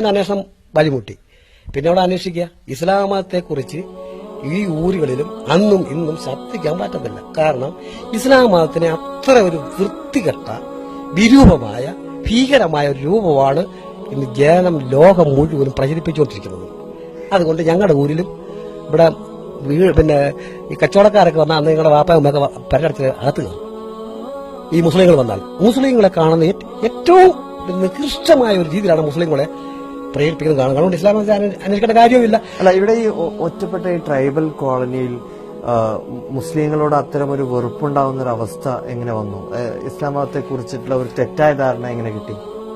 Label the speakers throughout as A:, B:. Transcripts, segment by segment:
A: അന്വേഷണം വഴിമുട്ടി. പിന്നെ അവിടെ അന്വേഷിക്കുക. ഇസ്ലാം മതത്തെക്കുറിച്ച് ഈ ഊരുകളിലും അന്നും ഇന്നും ശബ്ദിക്കാൻ പറ്റത്തില്ല. കാരണം ഇസ്ലാം മതത്തിനെ അത്ര ഒരു വൃത്തികെട്ട വിരൂപമായ ഭീകരമായ ഒരു രൂപമാണ് ഇന്ന് ജനം ലോകം മുഴുവനും പ്രചരിപ്പിച്ചുകൊണ്ടിരിക്കുന്നത്. അതുകൊണ്ട് ഞങ്ങളുടെ ഊരിലും ഇവിടെ പിന്നെ ഈ കച്ചവടക്കാരൊക്കെ വന്നാൽ അന്ന് ഞങ്ങളുടെ വാപ്പയമ്മയൊക്കെ പരടച്ച് അകത്ത് കയറും. ഈ മുസ്ലിങ്ങൾ വന്നാൽ. മുസ്ലിങ്ങളെ കാണുന്ന ഏറ്റവും നികൃഷ്ടമായ ഒരു രീതിയിലാണ് മുസ്ലിങ്ങളെ പ്രേരിപ്പിക്കുന്നത് കാണും. അതുകൊണ്ട് ഇസ്ലാം മതത്തെ അന്വേ- അന്വേഷിക്കേണ്ട കാര്യവുമില്ല.
B: അല്ല ഇവിടെ ഈ ഒറ്റപ്പെട്ട ഈ ട്രൈബൽ കോളനിയിൽ മുസ്ലിങ്ങളോട് അത്തരം ഒരു വെറുപ്പുണ്ടാവുന്ന ഒരു അവസ്ഥ എങ്ങനെ വന്നു? ഇസ്ലാം മതത്തെ കുറിച്ചിട്ടുള്ള ഒരു തെറ്റായ ധാരണ എങ്ങനെ കിട്ടി?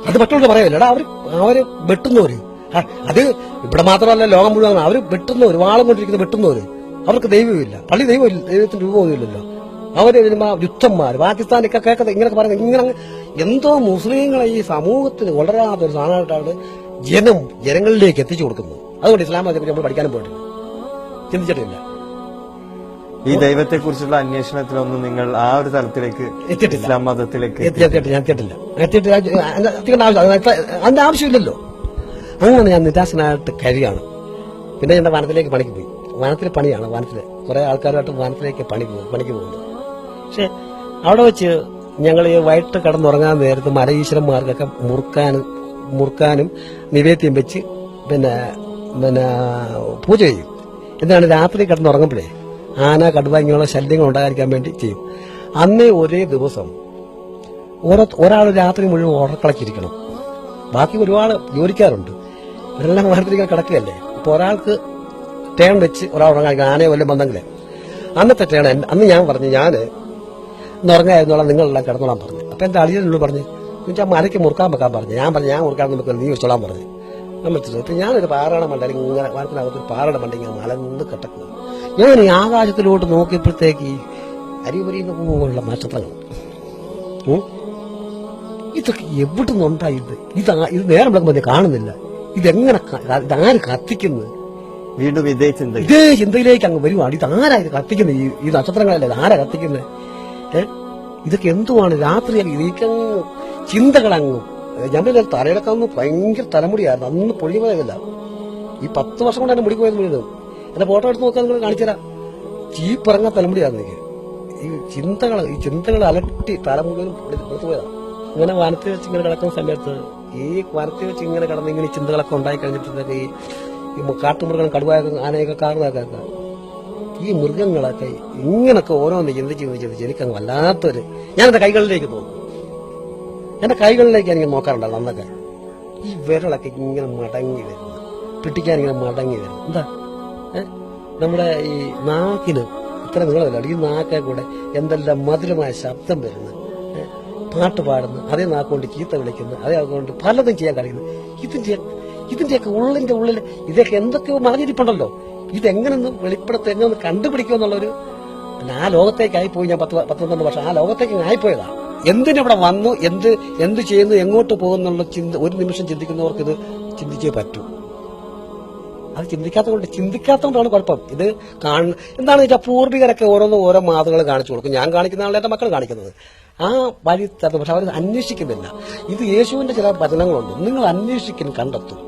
A: അത് മറ്റുള്ളവർ പറയല്ലടാ അവർ അവർ വെട്ടുന്നവര്. അത് ഇവിടെ മാത്രമല്ല ലോകം മുഴുവൻ. അവർ വെട്ടുന്നവര് വാളം കൊണ്ടിരിക്കുന്ന വെട്ടുന്നവര്. അവർക്ക് ദൈവമില്ല. പള്ളി ദൈവം ദൈവത്തിന് രൂപമൊന്നുമില്ലല്ലോ അവർ വരുമ്പോ യുദ്ധന്മാര് പാകിസ്ഥാനൊക്കെ കേൾക്കുന്നത് ഇങ്ങനെയൊക്കെ പറയുന്നത് ഇങ്ങനെ എന്തോ മുസ്ലിങ്ങളെ ഈ സമൂഹത്തിന് വളരാത്ത ഒരു സാധനമായിട്ടാണ് ജനം ജനങ്ങളിലേക്ക് എത്തിച്ചു കൊടുക്കുന്നു. അതുകൊണ്ട് ഇസ്ലാം മതത്തെ പറ്റി നമ്മൾ പഠിക്കാനും പോയിട്ടില്ല. ചിന്തിച്ചിട്ടില്ല.
B: ഈ ദൈവത്തെ കുറിച്ചുള്ള അന്വേഷണത്തിലൊന്നും നിങ്ങൾ ആ ഒരു തലത്തിലേക്ക്
A: എത്തിയിട്ടില്ല.
B: ഇസ്ലാം മതത്തിലേക്ക്
A: എത്തിയിട്ടില്ല. ഞാൻ എത്തിയിട്ടില്ല. എത്തിയിട്ട് ഞാൻ- അതിന്റെ എത്തിക്കേണ്ട ആവശ്യം അതിന്റെ ആവശ്യമില്ലല്ലോ. അങ്ങനെ ഞാൻ നിരാശനായിട്ട് കഴിയാണ്. പിന്നെ എന്റെ വനത്തിലേക്ക് പണിക്ക് പോയി. വനത്തിലെ പണിയാണ്. വനത്തിൽ കുറെ ആൾക്കാരുമായിട്ട് വനത്തിലേക്ക് പണി പോകും പണിക്ക് പോകുന്നു. പക്ഷെ അവിടെ വെച്ച് ഞങ്ങൾ ഈ വൈകിട്ട് കിടന്നുറങ്ങാൻ നേരത്ത് മലയീശ്വരന്മാർക്കൊക്കെ മുറുക്കാനും മുറുക്കാനും നിവേദ്യം വെച്ച് പിന്നെ പിന്നെ പൂജ ചെയ്യും. എന്താണ് രാത്രി കിടന്നുറങ്ങുമ്പോഴേ ആന കടുവ ഇങ്ങനെയുള്ള ശല്യങ്ങൾ ഉണ്ടാകാതിരിക്കാൻ വേണ്ടി ചെയ്യും. അന്നേ ഒരേ ദിവസം ഓരോ ഒരാൾ രാത്രി മുഴുവൻ ഉറക്കളച്ചിരിക്കണം ബാക്കി ഒരുപാട് ജോലിക്കാറുണ്ട് ഇവരെല്ലാം വേർതിരിക്കാൻ കിടക്കുകയല്ലേ? അപ്പോൾ ഒരാൾക്ക് ടേൺ വെച്ച് ഒരാൾ ഉറങ്ങാൻ ആനയെ വല്ലതും വന്നെങ്കിലേ? അന്നത്തെ ടേൺ അന്ന് ഞാൻ പറഞ്ഞു ഞാൻ ഇന്ന് ഉറങ്ങായിരുന്നോളാം നിങ്ങളെല്ലാം കിടന്നോളാൻ പറഞ്ഞു. അപ്പം എന്റെ അളിയനോട് പറഞ്ഞു? എന്നുവെച്ചാൽ മലയ്ക്ക് മുറുക്കാൻ വെക്കാൻ പറഞ്ഞു. ഞാൻ പറഞ്ഞു ഞാൻ മുറുക്കാൻ നമുക്ക് നീ വെച്ചോളാൻ പറഞ്ഞു. നമ്മൾ ഇപ്പൊ ഞാനൊരു പാറയുടെ അല്ലെങ്കിൽ ഇങ്ങനെ വാരത്തിനകത്ത് ഒരു പാറയുടെ മണ്ട ഇങ്ങനെ മലന്ന് കിടക്കുന്നു ഞാൻ ഈ ആകാശത്തിലോട്ട് നോക്കിയപ്പോഴത്തേക്ക് അരിപൊരി പോലുള്ള നക്ഷത്രങ്ങൾ. ഇതൊക്കെ എവിടെ നിന്നുണ്ടായി ഇത്? ഇത് ഇത് നേരം വിളക്കുമ്പോൾ കാണുന്നില്ല. ഇതെങ്ങനെ ഇതാര് കത്തിക്കുന്നു?
B: വീണ്ടും ഇതേ ചിന്ത
A: ഇതേ ചിന്തയിലേക്ക് അങ്ങ് വരുവാണ്. ഇത് ആരാ ഇത് കത്തിക്കുന്നത്? ഈ നക്ഷത്രങ്ങളല്ലേ ഇതാരാ ആരാ കത്തിക്കുന്നത്? ഏ? ഇതൊക്കെ എന്തുവാണ്? രാത്രി ഇതിക്കങ്ങ് ചിന്തകളങ്ങും. ഞാൻ തലയിലൊക്കെ അന്ന് ഭയങ്കര തലമുടിയായിരുന്നു. അന്ന് പൊഴി പോയതല്ല. ഈ പത്ത് വർഷം കൊണ്ട് എന്നെ മുടി പോയത് വീണ്ടും. എന്റെ ഫോട്ടോ എടുത്ത് നോക്കാൻ നിങ്ങൾ കാണിച്ചുതരാം. ചീപ്പിറങ്ങാൻ തലമുടിയായിരുന്നു എനിക്ക്. ഈ ചിന്തകൾ ഈ ചിന്തകൾ അലട്ടി തല മുഴുവൻ പുറത്തു പോയതാണ് ഇങ്ങനെ വനത്തിൽ വെച്ച് ഇങ്ങനെ കിടക്കുന്ന സമയത്ത് ഈ വനത്തിൽ വെച്ച് ഇങ്ങനെ കിടന്ന് ഇങ്ങനെ ചിന്തകളൊക്കെ ഉണ്ടായി കഴിഞ്ഞിട്ടുണ്ടെങ്കിൽ ഈ കാട്ടുമൃഗങ്ങൾ കടുവായ ആനയൊക്കെ കാറുന്നതൊക്കെ ഈ മൃഗങ്ങളൊക്കെ ഇങ്ങനൊക്കെ ഓരോന്ന് ചിന്തിച്ച് ചിന്തിച്ച് എനിക്കങ്ങ് വല്ലാത്തൊരു ഞാൻ എന്റെ കൈകളിലേക്ക് നോക്കും എന്റെ കൈകളിലേക്ക് എനിക്ക് നോക്കാറുണ്ടല്ലോ അന്നൊക്കെ. ഈ വിരളൊക്കെ ഇങ്ങനെ മടങ്ങി വരുന്നു. പിടിക്കാൻ ഇങ്ങനെ മടങ്ങി വരുന്നു. എന്താ? നമ്മുടെ ഈ നാക്കിന് ഇത്ര നീളമല്ല? ഈ നാക്കെ കൂടെ എന്തെല്ലാം മധുരമായ ശബ്ദം വരുന്നു. പാട്ട് പാടുന്നു. അതേ നാക്കുകൊണ്ട് ചീത്ത വിളിക്കുന്നു. അതേ നാക്കുകൊണ്ട് പലതും ചെയ്യാൻ കഴിയുന്നു. ഇതിന്റെ ഇതിന്റെയൊക്കെ ഉള്ളിന്റെ ഉള്ളിൽ ഇതൊക്കെ എന്തൊക്കെയോ മറിഞ്ഞിരിപ്പുണ്ടല്ലോ ഇതെങ്ങനെയൊന്ന് വെളിപ്പെടുത്ത എങ്ങനെ കണ്ടുപിടിക്കുമെന്നുള്ളൊരു പിന്നെ ആ ലോകത്തേക്കായി പോയി ഞാൻ പത്ത് പ- പത്ത് പന്ത്രണ്ട് വർഷം. ആ ലോകത്തേക്ക് ആയിപ്പോയതാ. എന്തിനവിടെ വന്നു? എന്ത് എന്ത് ചെയ്യുന്നു? എങ്ങോട്ട് പോകുന്നുള്ള ചിന്ത ഒരു നിമിഷം ചിന്തിക്കുന്നവർക്ക് ഇത് ചിന്തിച്ചേ പറ്റൂ. അത് ചിന്തിക്കാത്തതുകൊണ്ട് ചിന്തിക്കാത്തതുകൊണ്ടാണ് കുഴപ്പം. ഇത് കാണ എന്താണെന്ന് വെച്ചാൽ പൂർവികരൊക്കെ ഓരോന്ന് ഓരോ മാതൃകൾ കാണിച്ചു കൊടുക്കും. ഞാൻ കാണിക്കുന്ന ആളെ എന്റെ മക്കൾ കാണിക്കുന്നത്. ആ വഴി തരുന്നു പക്ഷെ അവർ അന്വേഷിക്കുന്നില്ല. ഇത് യേശുവിന്റെ ചില വചനങ്ങളുണ്ട്. നിങ്ങൾ അന്വേഷിക്കും കണ്ടെത്തും.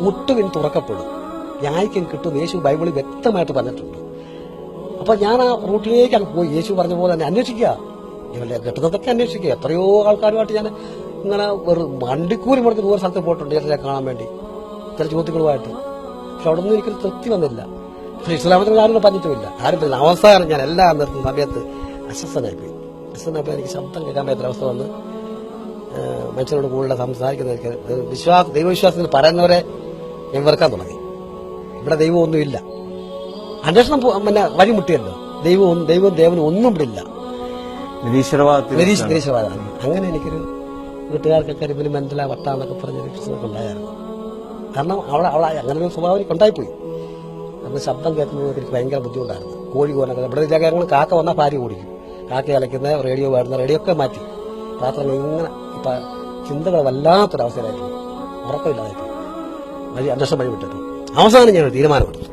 A: മുട്ടുവിൻ തുറക്കപ്പെടും. ന്യായിക്കും കിട്ടും യേശു ബൈബിളിൽ വ്യക്തമായിട്ട് പറഞ്ഞിട്ടുണ്ട്. അപ്പൊ ഞാൻ ആ റൂട്ടിലേക്ക് അങ്ങ് പോയി. യേശു പറഞ്ഞ പോലെ തന്നെ അന്വേഷിക്കുക. ഇവരുടെ കിട്ടുന്നതൊക്കെ അന്വേഷിക്കുക. എത്രയോ ആൾക്കാരുമായിട്ട് ഞാൻ ഇങ്ങനെ ഒരു വണ്ടിക്കൂലി മുടക്കി ദൂരെ സ്ഥലത്ത് പോയിട്ടുണ്ട്. ചിലരെ കാണാൻ വേണ്ടി. ചില ചോദ്യങ്ങളുമായിട്ട്. പക്ഷെ അവിടെ ഒന്നും എനിക്കൊരു തൃപ്തി വന്നില്ല. പക്ഷെ ഇസ്ലാമത്തിൽ ആരും പറഞ്ഞിട്ടുമില്ല. ആരും പറഞ്ഞില്ല അവസാനം ഞാൻ എല്ലാ നിർത്തുന്ന സമയത്ത് അസ്വസ്ഥനായി പോയി അസ്വസ്ഥനായപ്പോൾ എനിക്ക് ശബ്ദം കേൾക്കാൻ പറ്റുന്ന അവസ്ഥ വന്ന് മനുഷ്യരോട് കൂടുതൽ സംസാരിക്കുന്ന വിശ്വാസ ദൈവവിശ്വാസത്തിൽ പറയുന്നവരെ ഞാൻ വെറുക്കാൻ തുടങ്ങി. ഇവിടെ ദൈവമൊന്നുമില്ല. അന്വേഷണം പിന്നെ വഴിമുട്ടിയല്ലോ ദൈവവും ദൈവവും ദേവനും ഒന്നും ഇവിടെ ഇല്ല. നിരീശ്വരവാദം അങ്ങനെ എനിക്കൊരു വീട്ടുകാർക്കൊക്കെ ഇവന് മെന്റല വട്ടാന്നൊക്കെ പറഞ്ഞൊരു പ്രശ്നമൊക്കെ ഉണ്ടായിരുന്നു. കാരണം അവളെ അവളെ അങ്ങനെ ഒരു സ്വഭാവം എനിക്ക് ഉണ്ടായിപ്പോയി. അന്ന് ശബ്ദം കേൾക്കുന്നത് എനിക്ക് ഭയങ്കര ബുദ്ധിമുട്ടായിരുന്നു. കോഴി കോനൊക്കെ ഇവിടെ ഇല്ല കാര്യങ്ങൾ കാക്ക വന്നാൽ ഭാര്യ ഓടിക്കും. കാക്ക അലയ്ക്കുന്ന റേഡിയോ പാടുന്ന റേഡിയോ ഒക്കെ മാറ്റി. പാത്രങ്ങൾ ഇങ്ങനെ ഇപ്പം ചിന്തകൾ വല്ലാത്തൊരവസ്ഥയിലായിരുന്നു ഉറക്കമില്ലാതായിരുന്നു വഴി അന്വേഷണം വഴി വിട്ടിട്ടു. അവസാനം ഒരു തീരുമാനമെടുത്തു.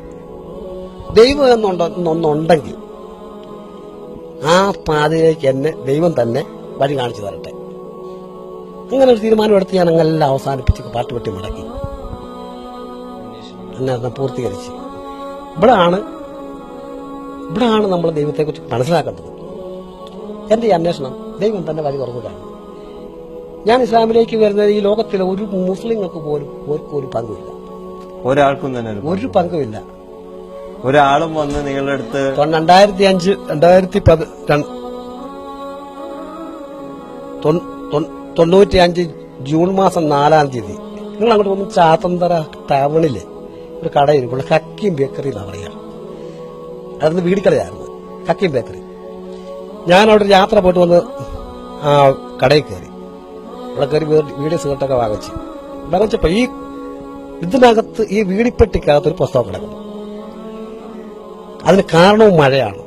A: ദൈവം എന്നുണ്ടോ എന്നൊന്നുണ്ടെങ്കിൽ ആ പാതയിലേക്ക് എന്നെ ദൈവം തന്നെ വഴി കാണിച്ചു തരട്ടെ. അങ്ങനെ ഒരു തീരുമാനമെടുത്ത് ഞാൻ അങ്ങെല്ലാം അവസാനിപ്പിച്ച് പാട്ട് വെട്ടി മുടക്കി. അന്വേഷണം പൂർത്തീകരിച്ച്. ഇവിടാണ് ഇവിടാണ് നമ്മൾ ദൈവത്തെക്കുറിച്ച് മനസ്സിലാക്കേണ്ടത്. എന്റെ ഈ അന്വേഷണം ദൈവം തന്നെ വഴി തുറന്നിട്ടാണ് ഞാൻ ഇസ്ലാമിലേക്ക് വരുന്നത് ഈ ലോകത്തിലെ ഒരു മുസ്ലിങ്ങൾക്ക് പോലും ഒരു പങ്കുമില്ല.
B: ഒരാൾക്കും തന്നെ ഒരു-
A: പങ്കുമില്ല.
B: ഒരാളും വന്ന് നിങ്ങളുടെ അടുത്ത്
A: രണ്ടായിരത്തി അഞ്ച് രണ്ടായിരത്തി തൊണ്ണൂറ്റി അഞ്ച് ജൂൺ മാസം നാലാം തീയതി. നിങ്ങൾ അങ്ങോട്ട് വന്ന് ചാത്തന്തറ ടൗണിൽ ഒരു കടയിരിക്കുള്ള ഹക്കീം ബേക്കറി എന്നാ പറയാ അതൊന്ന് വീടിക്കടയായിരുന്നു ഹക്കീം ബേക്കറി. ഞാൻ അവിടെ യാത്ര പോയിട്ട് വന്ന് ആ കടയിൽ കയറി. അവിടെ കയറി വീട് സുഹൃത്തൊക്കെ സിഗരറ്റൊക്കെ വാങ്ങിച്ച്. വാങ്ങിച്ചപ്പോ ഈ ഇതിനകത്ത് ഈ വീടിപ്പെട്ടിക്കകത്ത് ഒരു പുസ്തകം കിടക്കുന്നു അതിന് കാരണവും മഴയാണ്.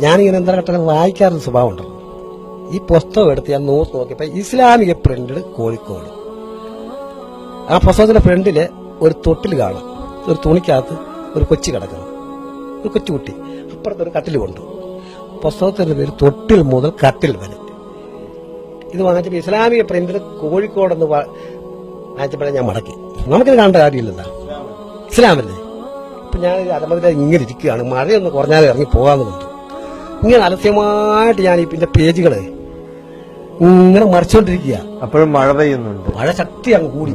A: ഞാനിങ്ങനെ എന്താ കേട്ടാൽ വായിക്കാറുള്ള സ്വഭാവം ഉണ്ടല്ലോ ഈ പുസ്തകം എടുത്ത് ഞാൻ നോക്കി നോക്കിയപ്പോ ഇസ്ലാമിക പ്രിന്റഡ് കോഴിക്കോട്. ആ പുസ്തകത്തിന്റെ ഫ്രണ്ടിൽ ഒരു തൊട്ടിൽ കാണാം. ഒരു തുണിക്കകത്ത് ഒരു കൊച്ചു കിടക്കുന്നു. ഒരു കൊച്ചുകുട്ടി. അപ്പുറത്ത് ഒരു കട്ടിൽ കൊണ്ടു പുസ്തകത്തിന്റെ പേര് തൊട്ടിൽ മുതൽ കട്ടിൽ വരെ. ഇത് വാങ്ങിച്ചപ്പോൾ ഇസ്ലാമിക പ്രിന്റഡ് കോഴിക്കോട് വാങ്ങിച്ചപ്പോഴേ ഞാൻ മടക്കി. നമുക്കിത് കാണേണ്ട കാര്യമില്ലല്ലോ. ഇസ്ലാമല്ലേ? അപ്പം ഞാൻ അലമതില ഇങ്ങനെ ഇരിക്കുകയാണ്. മഴയൊന്ന് കുറഞ്ഞാൽ ഇറങ്ങി പോകാന്ന് കണ്ടു ഇങ്ങനെ അലസ്യമായിട്ട് ഞാൻ ഈ പിന്നെ പേജുകൾ ഇങ്ങനെ മറിച്ചുകൊണ്ടിരിക്കുക
B: അപ്പോഴും മഴ പെയ്യുന്നുണ്ട്.
A: മഴ ശക്തി അങ്ങ് കൂടി.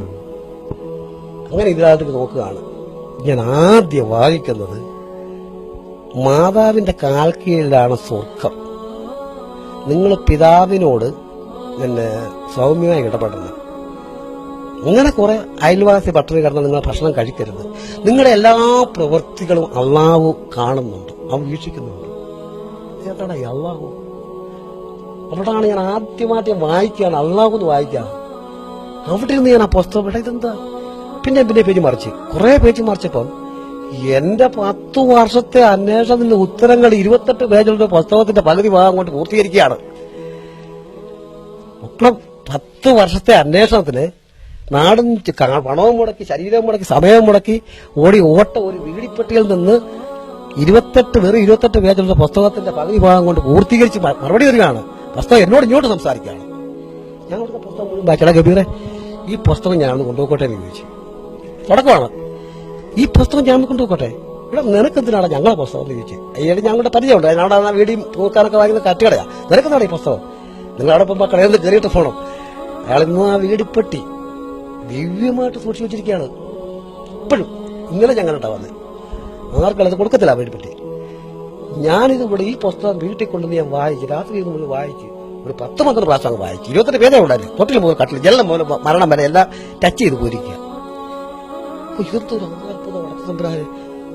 A: അങ്ങനെ ഇതിനകത്ത് നോക്കുകയാണ്. ഞാൻ ആദ്യം വായിക്കുന്നത് മാതാവിന്റെ കാൽ കീഴിലാണ് സ്വർഗം. നിങ്ങൾ പിതാവിനോട് പിന്നെ സൗമ്യമായി ഇടപെടണം. അങ്ങനെ കുറെ അയൽവാസി പട്ടിണി കിടന്ന് നിങ്ങൾ ഭക്ഷണം കഴിക്കരുത്. നിങ്ങളുടെ എല്ലാ പ്രവൃത്തികളും അള്ളാഹു കാണുന്നുണ്ട്. അവ വീക്ഷിക്കുന്നുണ്ട്. ചേട്ടാടാ അള്ളാഹു. അവിടാണ് ഞാൻ ആദ്യമാദ്യം വായിക്കുകയാണ്. അള്ളാഹു എന്ന് വായിക്കുക. അവിടെ ഇരുന്ന് ഞാൻ ആ പുസ്തകം ഇവിടെ ഇതെന്താ? പിന്നെ പിന്നെ പേജ് മറിച്ച്. കുറെ പേജ് മറിച്ചപ്പം എന്റെ പത്തു വർഷത്തെ അന്വേഷണത്തിന്റെ ഉത്തരങ്ങൾ ഇരുപത്തെട്ട് പേജുള്ള പുസ്തകത്തിന്റെ പകുതി ഭാഗം കൊണ്ട് പൂർത്തീകരിക്കുകയാണ്. പത്ത് വർഷത്തെ അന്വേഷണത്തിന് നാടും ചി- ക- പണവും മുടക്കി ശരീരവും മുടക്കി സമയവും മുടക്കി ഓടി ഓട്ട ഒരു വീടിപ്പെട്ടിയിൽ നിന്ന് ഇരുപത്തെട്ട് വെറും ഇരുപത്തെട്ട് പേജുള്ള പുസ്തകത്തിന്റെ പകുതി ഭാഗം കൊണ്ട് പൂർത്തീകരിച്ച് മറുപടി തരികയാണ്. പുസ്തകം എന്നോട് ഇങ്ങോട്ട് സംസാരിക്കുകയാണ്. ഞാൻ കൊടുത്ത പുസ്തകം മുഴുവൻ വായിച്ചടാ ഗംഭീറെ. ഈ പുസ്തകം ഞാൻ കൊണ്ടുപോയിക്കോട്ടെ എന്ന് ചോദിച്ചു. തുടക്കമാണ്. ഈ പുസ്തകം ഞാൻ കൊണ്ടുപോയിക്കോട്ടെ. ഇവിടെ നിനക്കെന്തിനാണ് ഞങ്ങളെ പുസ്തകം എന്ന് ചോദിച്ചു. അയ്യോ ഞങ്ങളുടെ പരിചയമുണ്ട്. അവിടെ ആ വീടിയും തൂക്കാനൊക്കെ വാങ്ങുന്ന കറ്റുകടയാ നിനക്കെന്താണ് ഈ പുസ്തകം? നിങ്ങളവിടെ പോകുമ്പോൾ കടയിൽ നിന്ന് കയറിയിട്ട് പോകണം അയാൾ ഇന്ന് ആ വീടിപ്പെട്ടി ദിവ്യമായിട്ട് സൂക്ഷിച്ചു വെച്ചിരിക്കുകയാണ്. ഇപ്പോഴും ഇന്നലെ ഞങ്ങളുടെ വന്നത് ആർക്കും അത് കൊടുക്കത്തില്ല പറ്റി. ഞാനിത് ഇവിടെ ഈ പുസ്തകം വീട്ടിൽ കൊണ്ടുവന്ന് ഞാൻ വായിച്ചു രാത്രി ഇരുന്ന് മുഴുവൻ വായിച്ചു ഒരു പത്ത് പന്ത്രണ്ട് പ്രാവശ്യം അങ്ങ് വായിച്ചു. ഇരുപത്തെട്ട് പേരെ ഉണ്ടായിരുന്നു തൊട്ടിൽ മുതൽ കട്ടിൽ ജലം മുതൽ മരണം വരെ എല്ലാം ടച്ച് ചെയ്ത് പോയിരിക്കുക അപ്പൊ ഇതൊരു അത്ഭുതം.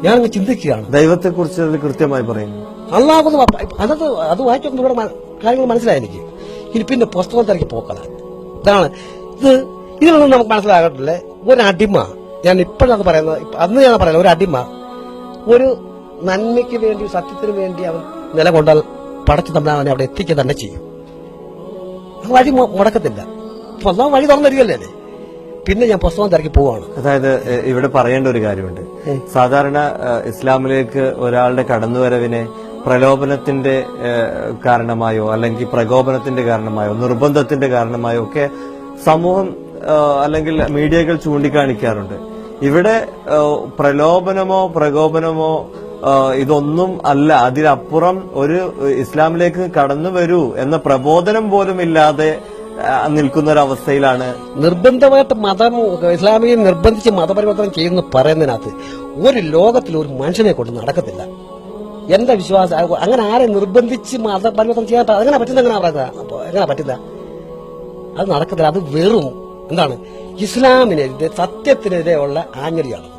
A: ഞാനങ്ങ് ചിന്തിക്കുകയാണ്.
B: ദൈവത്തെ കുറിച്ച് കൃത്യമായി പറയുന്നു.
A: അള്ളാഹു അതത് അത് വായിച്ചപ്പോൾ ഇവിടെ കാര്യങ്ങൾ മനസ്സിലായി എനിക്ക് ഇനി പിന്നെ പുസ്തകം തിരക്കി പോക്കലാണ്. ഇതാണ് ഇത് ഇതിൽ നിന്ന് നമുക്ക് മനസ്സിലാകട്ടില്ലേ ഒരു അടിമ ഞാൻ ഇപ്പോഴാണ് പറയുന്നത്. അന്ന് ഞാൻ പറയുന്നത് ഒരു അടിമ ഒരു നന്മയ്ക്ക് വേണ്ടി സത്യത്തിന് വേണ്ടി അവൻ നിലകൊണ്ടാൽ പടച്ചു തമ്മിൽ അവനെ അവിടെ എത്തിക്കുക തന്നെ ചെയ്യും. വഴി മുടക്കത്തില്ല. സ്വന്തം വഴി തുറന്നു തരികയല്ലേ പിന്നെ ഞാൻ പുസ്തകം തിരക്കി പോവാണ്.
B: അതായത് ഇവിടെ പറയേണ്ട ഒരു കാര്യമുണ്ട്. സാധാരണ ഇസ്ലാമിലേക്ക് ഒരാളുടെ കടന്നുവരവിനെ പ്രലോഭനത്തിന്റെ കാരണമായോ അല്ലെങ്കിൽ പ്രകോപനത്തിന്റെ കാരണമായോ നിർബന്ധത്തിന്റെ കാരണമായോ ഒക്കെ സമൂഹം അല്ലെങ്കിൽ മീഡിയകൾ ചൂണ്ടിക്കാണിക്കാറുണ്ട്. ഇവിടെ പ്രലോഭനമോ പ്രകോപനമോ ഇതൊന്നും അല്ല. അതിനപ്പുറം ഒരു ഇസ്ലാമിലേക്ക് കടന്നു വരൂ എന്ന പ്രബോധനം പോലും ഇല്ലാതെ നിൽക്കുന്ന ഒരു അവസ്ഥയിലാണ്
A: നിർബന്ധമായിട്ട് മതം ഇസ്ലാമിയെ നിർബന്ധിച്ച് മതപരിവർത്തനം ചെയ്യുന്നു പറയുന്നതിനകത്ത് ഒരു ലോകത്തിൽ ഒരു മനുഷ്യനെ കൊണ്ട് നടക്കത്തില്ല. എന്താ വിശ്വാസം? അങ്ങനെ ആരെ നിർബന്ധിച്ച് മതപരിവർത്തനം ചെയ്യാൻ അങ്ങനെ പറ്റില്ല അങ്ങനെ എങ്ങനെ പറ്റില്ല. അത് നടക്കത്തില്ല. അത് വെറും എന്താണ്? ഇസ്ലാമിനെതിരെ സത്യത്തിനെതിരെയുള്ള ആഞ്ഞടിയാണ്